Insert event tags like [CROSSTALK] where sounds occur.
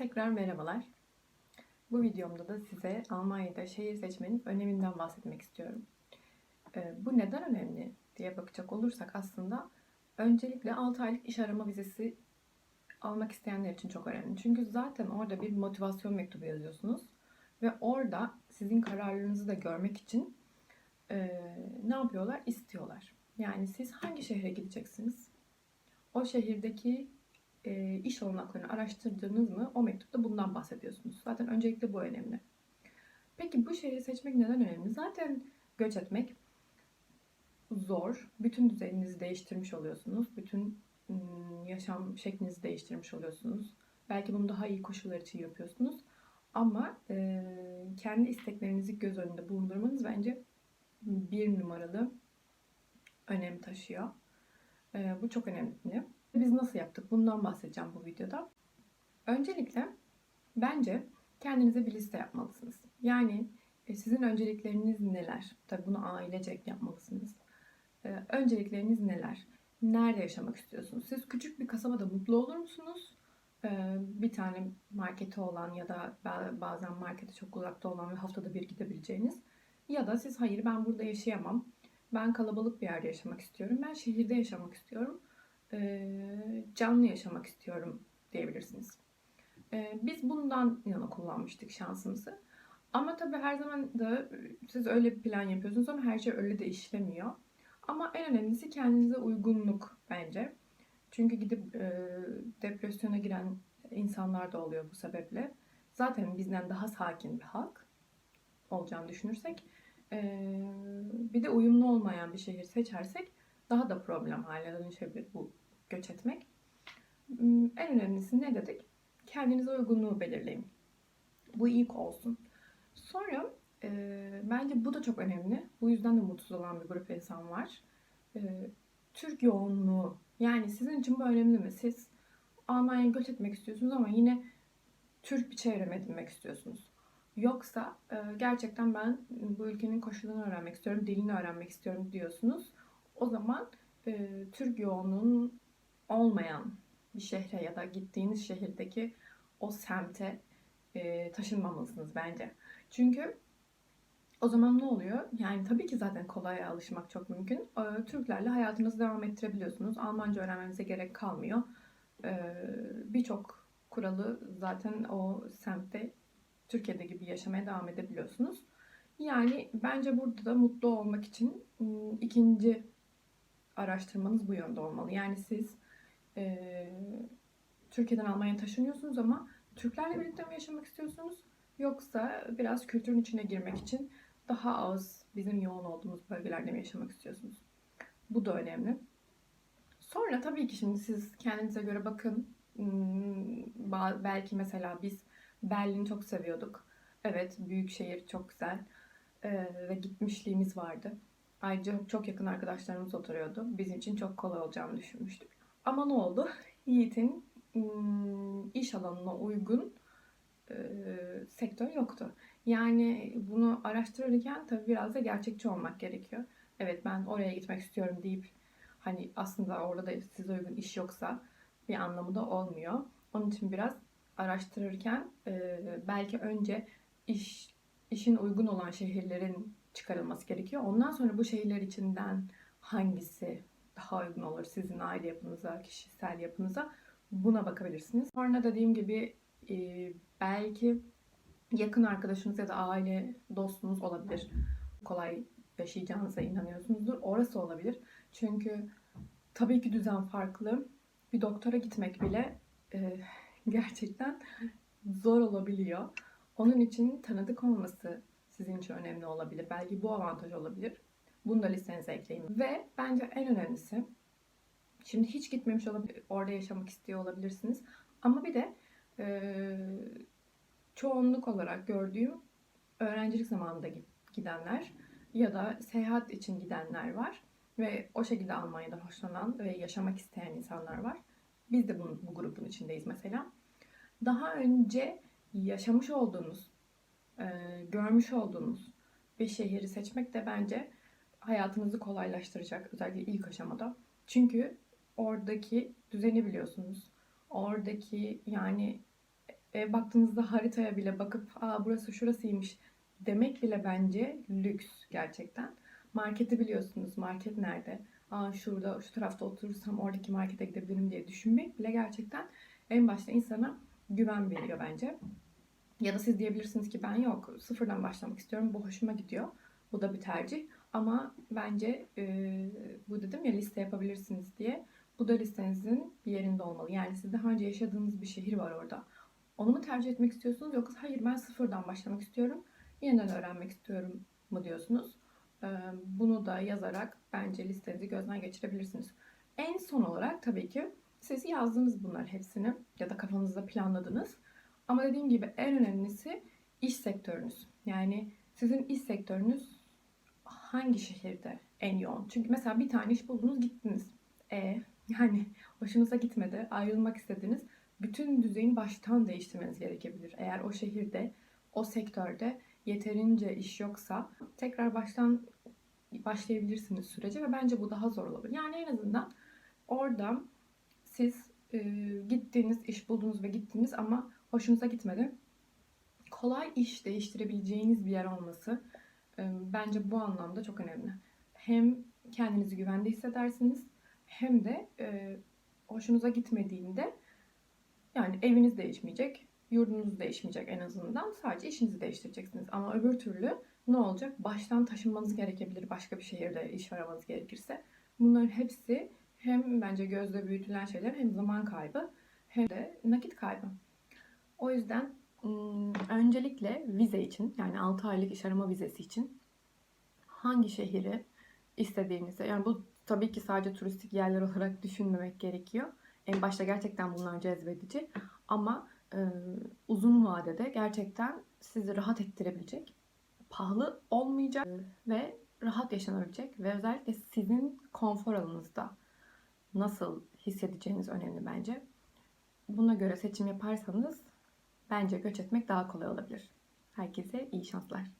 Tekrar merhabalar. Bu videomda da size Almanya'da şehir seçmenin öneminden bahsetmek istiyorum. Ee, bu neden önemli diye bakacak olursak aslında öncelikle 6 aylık iş arama vizesi almak isteyenler için çok önemli. Çünkü zaten orada bir motivasyon mektubu yazıyorsunuz ve orada sizin kararlarınızı da görmek için e, ne yapıyorlar? İstiyorlar. Yani siz hangi şehre gideceksiniz? O şehirdeki e, iş olanaklarını araştırdınız mı o mektupta bundan bahsediyorsunuz. Zaten öncelikle bu önemli. Peki bu şehri seçmek neden önemli? Zaten göç etmek zor. Bütün düzeninizi değiştirmiş oluyorsunuz. Bütün ım, yaşam şeklinizi değiştirmiş oluyorsunuz. Belki bunu daha iyi koşullar için yapıyorsunuz. Ama e, kendi isteklerinizi göz önünde bulundurmanız bence bir numaralı önem taşıyor. E, bu çok önemli. Biz nasıl yaptık? Bundan bahsedeceğim bu videoda. Öncelikle bence kendinize bir liste yapmalısınız. Yani e, sizin öncelikleriniz neler? Tabii bunu ailecek yapmalısınız. E, öncelikleriniz neler? Nerede yaşamak istiyorsunuz? Siz küçük bir kasabada mutlu olur musunuz? E, bir tane marketi olan ya da bazen markete çok uzakta olan ve haftada bir gidebileceğiniz. Ya da siz hayır ben burada yaşayamam. Ben kalabalık bir yerde yaşamak istiyorum. Ben şehirde yaşamak istiyorum canlı yaşamak istiyorum diyebilirsiniz. Biz bundan yana kullanmıştık şansımızı. Ama tabii her zaman da siz öyle bir plan yapıyorsunuz ama her şey öyle de işlemiyor. Ama en önemlisi kendinize uygunluk bence. Çünkü gidip e, depresyona giren insanlar da oluyor bu sebeple. Zaten bizden daha sakin bir halk olacağını düşünürsek e, bir de uyumlu olmayan bir şehir seçersek daha da problem haline dönüşebilir bu göç etmek. Hmm, en önemlisi ne dedik? Kendinize uygunluğu belirleyin. Bu ilk olsun. Sonra e, bence bu da çok önemli. Bu yüzden de mutsuz olan bir grup insan var. E, Türk yoğunluğu. Yani sizin için bu önemli mi? Siz Almanya'ya göç etmek istiyorsunuz ama yine Türk bir çevrem edinmek istiyorsunuz. Yoksa e, gerçekten ben bu ülkenin koşullarını öğrenmek istiyorum, dilini öğrenmek istiyorum diyorsunuz. O zaman e, Türk yoğunluğunun olmayan bir şehre ya da gittiğiniz şehirdeki o semte e, taşınmamalısınız bence. Çünkü o zaman ne oluyor? Yani tabii ki zaten kolay alışmak çok mümkün. Türklerle hayatınızı devam ettirebiliyorsunuz. Almanca öğrenmenize gerek kalmıyor. E, Birçok kuralı zaten o semtte Türkiye'de gibi yaşamaya devam edebiliyorsunuz. Yani bence burada da mutlu olmak için ıı, ikinci araştırmanız bu yönde olmalı. Yani siz e, Türkiye'den Almanya'ya taşınıyorsunuz ama Türklerle birlikte mi yaşamak istiyorsunuz? Yoksa biraz kültürün içine girmek için daha az bizim yoğun olduğumuz bölgelerde mi yaşamak istiyorsunuz? Bu da önemli. Sonra tabii ki şimdi siz kendinize göre bakın. Belki mesela biz Berlin'i çok seviyorduk. Evet, büyük şehir çok güzel. Ee, ve gitmişliğimiz vardı. Ayrıca çok yakın arkadaşlarımız oturuyordu. Bizim için çok kolay olacağını düşünmüştük. Ama ne oldu? [LAUGHS] Yiğit'in iş alanına uygun e, sektör yoktu. Yani bunu araştırırken tabii biraz da gerçekçi olmak gerekiyor. Evet ben oraya gitmek istiyorum deyip hani aslında orada da size uygun iş yoksa bir anlamı da olmuyor. Onun için biraz araştırırken e, belki önce iş işin uygun olan şehirlerin çıkarılması gerekiyor. Ondan sonra bu şehirler içinden hangisi daha uygun olur sizin aile yapınıza, kişisel yapınıza buna bakabilirsiniz. Sonra dediğim gibi e, belki yakın arkadaşınız ya da aile dostunuz olabilir. Kolay yaşayacağınıza inanıyorsunuzdur. Orası olabilir. Çünkü tabii ki düzen farklı. Bir doktora gitmek bile e, [LAUGHS] gerçekten zor olabiliyor. Onun için tanıdık olması sizin için önemli olabilir. Belki bu avantaj olabilir. Bunu da listenize ekleyin. Ve bence en önemlisi şimdi hiç gitmemiş olabilir, orada yaşamak istiyor olabilirsiniz. Ama bir de e, çoğunluk olarak gördüğüm öğrencilik zamanında gidenler ya da seyahat için gidenler var. Ve o şekilde Almanya'dan hoşlanan ve yaşamak isteyen insanlar var. Biz de bu, bu grubun içindeyiz mesela. Daha önce yaşamış olduğunuz, e, görmüş olduğunuz bir şehri seçmek de bence hayatınızı kolaylaştıracak özellikle ilk aşamada. Çünkü oradaki düzeni biliyorsunuz. Oradaki yani e, baktığınızda haritaya bile bakıp aa burası şurasıymış demek bile bence lüks gerçekten. Marketi biliyorsunuz. Market nerede? Aa şurada, şu tarafta oturursam oradaki markete gidebilirim diye düşünmek bile gerçekten en başta insana güven veriyor bence. Ya da siz diyebilirsiniz ki ben yok sıfırdan başlamak istiyorum. Bu hoşuma gidiyor. Bu da bir tercih. Ama bence e, bu dedim ya liste yapabilirsiniz diye. Bu da listenizin bir yerinde olmalı. Yani siz daha önce yaşadığınız bir şehir var orada. Onu mu tercih etmek istiyorsunuz yoksa hayır ben sıfırdan başlamak istiyorum. Yeniden öğrenmek istiyorum mu diyorsunuz. Bunu da yazarak bence listenizi gözden geçirebilirsiniz. En son olarak tabii ki siz yazdınız bunlar hepsini ya da kafanızda planladınız. Ama dediğim gibi en önemlisi iş sektörünüz. Yani sizin iş sektörünüz hangi şehirde en yoğun? Çünkü mesela bir tane iş buldunuz gittiniz. E yani hoşunuza gitmedi, ayrılmak istediniz. Bütün düzeyini baştan değiştirmeniz gerekebilir. Eğer o şehirde, o sektörde yeterince iş yoksa tekrar baştan başlayabilirsiniz sürece ve bence bu daha zor olabilir. Yani en azından orada siz e, gittiğiniz, iş buldunuz ve gittiniz ama hoşunuza gitmedi. Kolay iş değiştirebileceğiniz bir yer olması e, bence bu anlamda çok önemli. Hem kendinizi güvende hissedersiniz hem de e, hoşunuza gitmediğinde yani eviniz değişmeyecek, yurdunuz değişmeyecek en azından. Sadece işinizi değiştireceksiniz. Ama öbür türlü ne olacak? Baştan taşınmanız gerekebilir başka bir şehirde iş aramanız gerekirse. Bunların hepsi hem bence gözle büyütülen şeyler hem zaman kaybı hem de nakit kaybı. O yüzden ım, öncelikle vize için yani 6 aylık iş arama vizesi için hangi şehri istediğinizi yani bu tabii ki sadece turistik yerler olarak düşünmemek gerekiyor. En başta gerçekten bunlar cezbedici ama uzun vadede gerçekten sizi rahat ettirebilecek, pahalı olmayacak ve rahat yaşanabilecek ve özellikle sizin konfor alanınızda nasıl hissedeceğiniz önemli bence. Buna göre seçim yaparsanız bence göç etmek daha kolay olabilir. Herkese iyi şanslar.